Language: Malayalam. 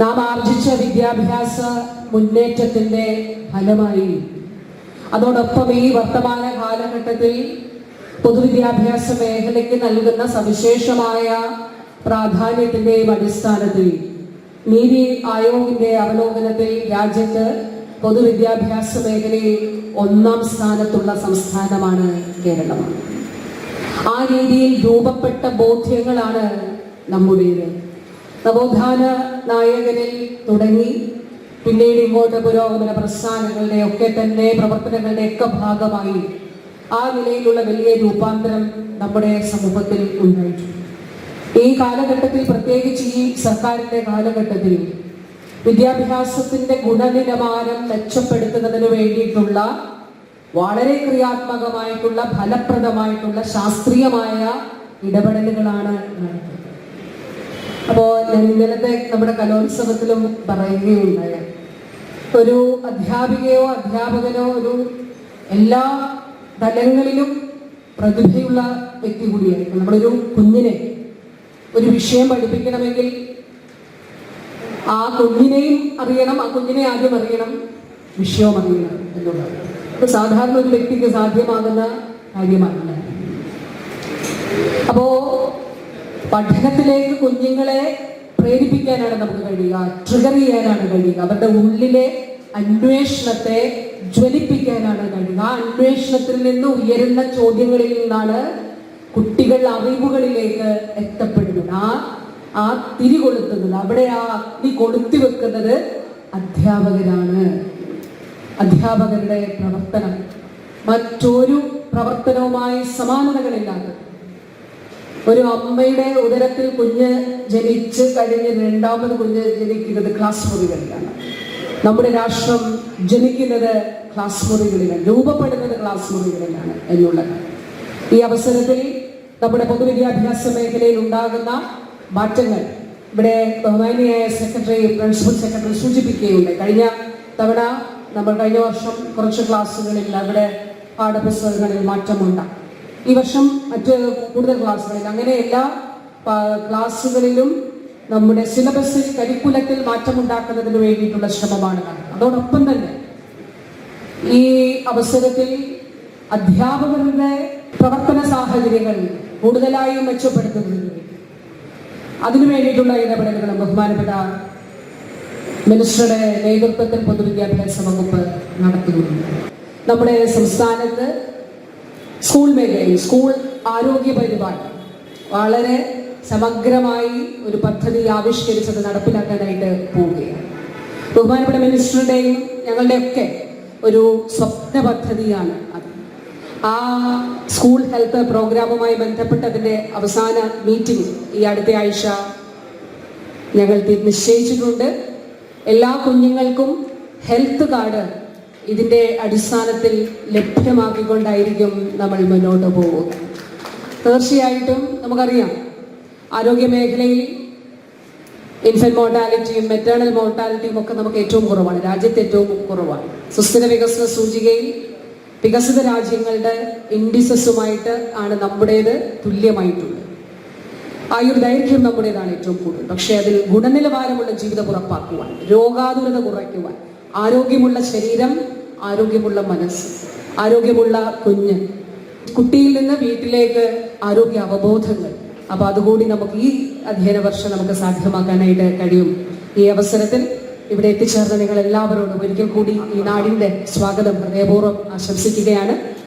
നാം ആർജിച്ച വിദ്യാഭ്യാസ മുന്നേറ്റത്തിന്റെ ഫലമായി. അതോടൊപ്പം ഈ വർത്തമാന കാലഘട്ടത്തിൽ പൊതുവിദ്യാഭ്യാസ മേഖലയ്ക്ക് നൽകുന്ന സവിശേഷമായ പ്രാധാന്യത്തിന്റെയും അടിസ്ഥാനത്തിൽ നീതി ആയോഗിന്റെ അവലോകനത്തിൽ രാജ്യത്ത് പൊതുവിദ്യാഭ്യാസ മേഖലയിൽ ഒന്നാം സ്ഥാനത്തുള്ള സംസ്ഥാനമാണ് കേരളം. ആ രീതിയിൽ രൂപപ്പെട്ട ബോധ്യങ്ങളാണ് നമ്മുടേത്. നവോത്ഥാന നായകരിൽ തുടങ്ങി. പിന്നീട് ഇങ്ങോട്ട് പുരോഗമന പ്രസ്ഥാനങ്ങളുടെ ഒക്കെ തന്നെ പ്രവർത്തനങ്ങളുടെ ഒക്കെ ഭാഗമായി ആ നിലയിലുള്ള വലിയ രൂപാന്തരം നമ്മുടെ സമൂഹത്തിൽ ഉണ്ടായിട്ടുണ്ട്. ഈ കാലഘട്ടത്തിൽ പ്രത്യേകിച്ച് ഈ സർക്കാരിന്റെ കാലഘട്ടത്തിൽ വിദ്യാഭ്യാസത്തിന്റെ ഗുണനിലവാരം മെച്ചപ്പെടുത്തുന്നതിന് വേണ്ടിയിട്ടുള്ള വളരെ ക്രിയാത്മകമായിട്ടുള്ള ഫലപ്രദമായിട്ടുള്ള ശാസ്ത്രീയമായ ഇടപെടലുകളാണ് നടത്തുന്നത് അപ്പോ ഞാൻ ഇന്നലത്തെ നമ്മുടെ കലോത്സവത്തിലും പറയുകയുണ്ടായ. ഒരു അധ്യാപികയോ അധ്യാപകനോ ഒരു എല്ലാ തലങ്ങളിലും പ്രതിഭയുള്ള വ്യക്തി കൂടിയായിരിക്കും നമ്മളൊരു കുഞ്ഞിനെ ഒരു വിഷയം പഠിപ്പിക്കണമെങ്കിൽ ആ കുഞ്ഞിനെയും അറിയണം ആ കുഞ്ഞിനെ ആദ്യം അറിയണം വിഷയവും അറിയണം എന്നുള്ളത്. സാധാരണ ഒരു വ്യക്തിക്ക് സാധ്യമാകുന്ന കാര്യമാണ് അപ്പോ പഠനത്തിലേക്ക് കുഞ്ഞുങ്ങളെ പ്രേരിപ്പിക്കാനാണ് നമുക്ക് കഴിയുക ട്രിഗർ ചെയ്യാനാണ് കഴിയുക അവരുടെ ഉള്ളിലെ അന്വേഷണത്തെ ജ്വലിപ്പിക്കാനാണ് കഴിയുക. ആ അന്വേഷണത്തിൽ നിന്ന് ഉയരുന്ന ചോദ്യങ്ങളിൽ നിന്നാണ് കുട്ടികൾ അറിവുകളിലേക്ക് എത്തപ്പെടുന്നത്. ആ ആ തിരി കൊളുത്തുന്നത് അവിടെ ആ അഗ്നി കൊളുത്തി വെക്കുന്നത് അധ്യാപകരാണ്. അധ്യാപകരുടെ പ്രവർത്തനം. മറ്റൊരു പ്രവർത്തനവുമായി സമാനതകളില്ലാത്തത്. ഒരു അമ്മയുടെ ഉദരത്തിൽ കുഞ്ഞ് ജനിച്ച് കഴിഞ്ഞ് രണ്ടാമത് കുഞ്ഞ് ജനിക്കുന്നത് ക്ലാസ് മുറികളിലാണ്. നമ്മുടെ രാഷ്ട്രം ജനിക്കുന്നത് ക്ലാസ് മുറികളിലാണ്. രൂപപ്പെടുന്നത് ക്ലാസ് മുറികളിലാണ് എന്നുള്ളത്. ഈ അവസരത്തിൽ നമ്മുടെ പൊതുവിദ്യാഭ്യാസ മേഖലയിൽ ഉണ്ടാകുന്ന മാറ്റങ്ങൾ ഇവിടെ ബഹുമാനിയായ സെക്രട്ടറി പ്രിൻസിപ്പൽ സെക്രട്ടറി സൂചിപ്പിക്കുകയുണ്ട് കഴിഞ്ഞ തവണ നമ്മൾ കഴിഞ്ഞ വർഷം കുറച്ച് ക്ലാസ്സുകളിൽ അവിടെ പാഠപുസ്തകങ്ങളിൽ മാറ്റമുണ്ടായി. ഈ വർഷം മറ്റ് കൂടുതൽ ക്ലാസ്സുകളിൽ. അങ്ങനെ എല്ലാ ക്ലാസ്സുകളിലും നമ്മുടെ സിലബസിൽ കരിക്കുലത്തിൽ മാറ്റമുണ്ടാക്കുന്നതിന് വേണ്ടിയിട്ടുള്ള ശ്രമമാണ് നടക്കുന്നത് അതോടൊപ്പം തന്നെ ഈ അവസരത്തിൽ അധ്യാപകരുടെ പ്രവർത്തന സാഹചര്യങ്ങൾ കൂടുതലായും മെച്ചപ്പെടുത്തുന്നതിന് അതിനു വേണ്ടിയിട്ടുള്ള ഇടപെടലുകളും ബഹുമാനപ്പെട്ട മിനിസ്റ്ററുടെ നേതൃത്വത്തിൽ പൊതുവിദ്യാഭ്യാസ വകുപ്പ് നടത്തുന്നുണ്ട്. നമ്മുടെ സംസ്ഥാനത്ത് സ്കൂൾ മേഖലയിൽ സ്കൂൾ ആരോഗ്യ പരിപാടി. വളരെ സമഗ്രമായി ഒരു പദ്ധതി ആവിഷ്കരിച്ചത് നടപ്പിലാക്കാനായിട്ട് പോവുകയാണ്. ബഹുമാനപ്പെട്ട മിനിസ്റ്ററുടെയും ഞങ്ങളുടെയൊക്കെ ഒരു സ്വപ്ന പദ്ധതിയാണ് അത്. ആ സ്കൂൾ ഹെൽത്ത് പ്രോഗ്രാമുമായി ബന്ധപ്പെട്ടതിന്റെ അവസാന മീറ്റിംഗ് ഈ അടുത്ത ആഴ്ച ഞങ്ങൾ നിശ്ചയിച്ചിട്ടുണ്ട്. എല്ലാ കുഞ്ഞുങ്ങൾക്കും ഹെൽത്ത് കാർഡ് ഇതിന്റെ അടിസ്ഥാനത്തിൽ ലഭ്യമാക്കിക്കൊണ്ടായിരിക്കും നമ്മൾ മുന്നോട്ട് പോവുക തീർച്ചയായിട്ടും നമുക്കറിയാം ആരോഗ്യ മേഖലയിൽ ഇൻഫന്റ് മോർട്ടാലിറ്റിയും മെറ്റേണൽ മോർട്ടാലിറ്റിയും ഒക്കെ നമുക്ക് ഏറ്റവും കുറവാണ്. രാജ്യത്ത് ഏറ്റവും കുറവാണ്. സുസ്ഥിര വികസന സൂചികയിൽ വികസിത രാജ്യങ്ങളുടെ ഇൻഡിസസുമായിട്ട് ആണ് നമ്മുടേത് തുല്യമായിട്ടുള്ളത്. ദൈർഘ്യം നമ്മുടേതാണ് ഏറ്റവും കൂടുതൽ. പക്ഷേ അതിൽ ഗുണനിലവാരമുള്ള ജീവിതം ഉറപ്പാക്കുവാൻ രോഗാതുരത കുറയ്ക്കുവാൻ ആരോഗ്യമുള്ള ശരീരം ആരോഗ്യമുള്ള മനസ്സ് ആരോഗ്യമുള്ള കുഞ്ഞ്. കുട്ടിയിൽ നിന്ന് വീട്ടിലേക്ക് ആരോഗ്യ അവബോധങ്ങൾ. അപ്പൊ അതുകൂടി നമുക്ക് ഈ അധ്യയന വർഷം നമുക്ക് സാധ്യമാക്കാനായിട്ട് കഴിയും. ഈ അവസരത്തിൽ ഇവിടെ എത്തിച്ചേർന്ന നിങ്ങൾ എല്ലാവരോടും ഒരിക്കൽ കൂടി ഈ നാടിന്റെ സ്വാഗതം ഹൃദയപൂർവം ആശംസിക്കുകയാണ്.